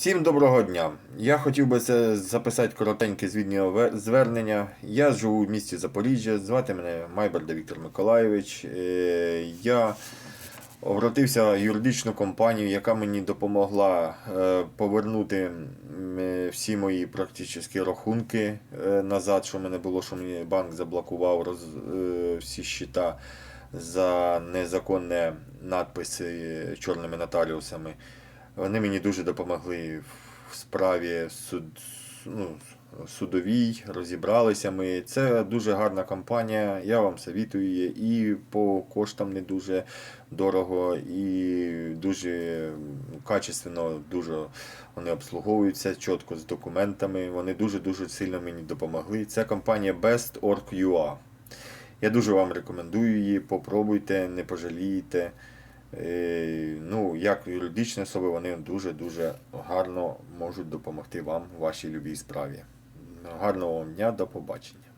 Всім доброго дня. Я хотів би це записати коротеньке звіднє звернення. Я живу в місті Запоріжжя, звати мене Майберда Віктор Миколайович. Е, Я обратився в юридичну компанію, яка мені допомогла е, повернути е, всі мої практичні рахунки назад, що в мене було, що мені банк заблокував роз, всі щита за незаконне надписи чорними нотаріусами. Вони мені дуже допомогли в справі суд, ну, судовій, розібралися ми. Це дуже гарна компанія, я вам совітую. І по коштам не дуже дорого, і дуже качественно, дуже вони обслуговуються чітко з документами. Вони дуже-дуже сильно мені допомогли. Це компанія Best.org.ua. Я дуже вам рекомендую її, попробуйте, не пожалієте. Е, Ну, як юридичні особи, вони дуже-дуже гарно можуть допомогти вам у вашій любій справі. Гарного вам дня, до побачення.